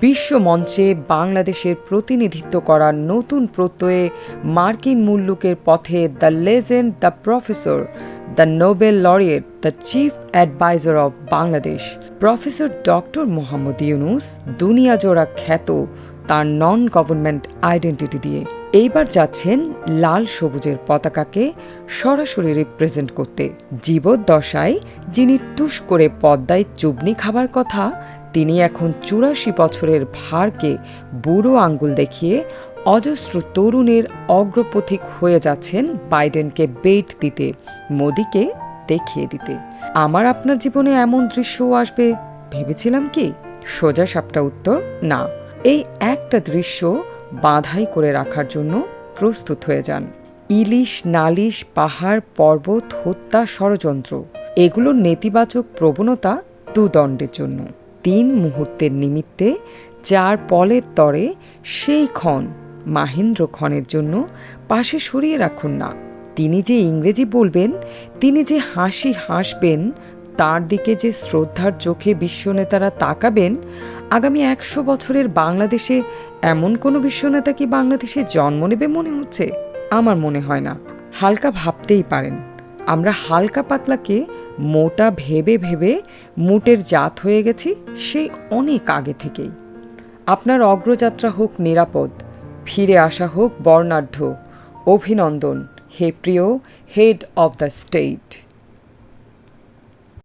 বিশ্ব মঞ্চে বাংলাদেশের প্রতিনিধিত্ব করার নতুন প্রত্যয়ে মার্কিন মুল্লুকের পথে the legend, the professor, the Nobel laureate, the chief adviser of Bangladesh. Professor doctor Muhammad Yunus, দুনিয়াজোড়া খ্যাত তার নন গভর্নমেন্ট আইডেন্টিটি দিয়ে। এইবার যাচ্ছেন লাল সবুজের পতাকাকে সরাসরি রিপ্রেজেন্ট করতে। জীবদ্দশায় যিনি টুস করে পদ্মায় চুবনি খাবার কথা, তিনি এখন চুরাশি বছরের ভারকে বুড়ো আঙ্গুল দেখিয়ে অজস্র তরুণের অগ্রপথিক হয়ে যাচ্ছেন বাইডেনকে বেট দিতে, মোদিকে দেখিয়ে দিতে। আমার আপনার জীবনে এমন দৃশ্যও আসবে, ভেবেছিলাম কি? সোজা সাপটা উত্তর, না। এই একটা দৃশ্য বাঁধাই করে রাখার জন্য প্রস্তুত হয়ে যান। ইলিশ নালিশ পাহাড় পর্বত হত্যা ষড়যন্ত্র এগুলোর নেতিবাচক প্রবণতা দুদণ্ডের জন্য। তিন মুহূর্তের নিমিত্তে চার পলের তরে সেই ক্ষণ মাহেন্দ্র ক্ষণের জন্য পাশে সরিয়ে রাখুন না। তিনি যে ইংরেজি বলবেন, তিনি যে হাসি হাসবেন তার দিকে যে শ্রদ্ধার চোখে বিশ্বনেতারা তাকাবেন, আগামী একশো বছরের বাংলাদেশে এমন কোনো বিশ্বনেতা কি বাংলাদেশে জন্ম নেবে মনে হচ্ছে? আমার মনে হয় না। হালকা ভাবতেই পারেন। আমরা হালকা পাতলাকে মোটা ভেবে ভেবে মুটের জাত হয়ে গেছি সেই অনেক আগে থেকেই। আপনার অগ্রযাত্রা হোক নিরাপদ, ফিরে আসা হোক বর্ণাঢ্য। অভিনন্দন। হে প্রিয়, হেড অব দ্য স্টেট।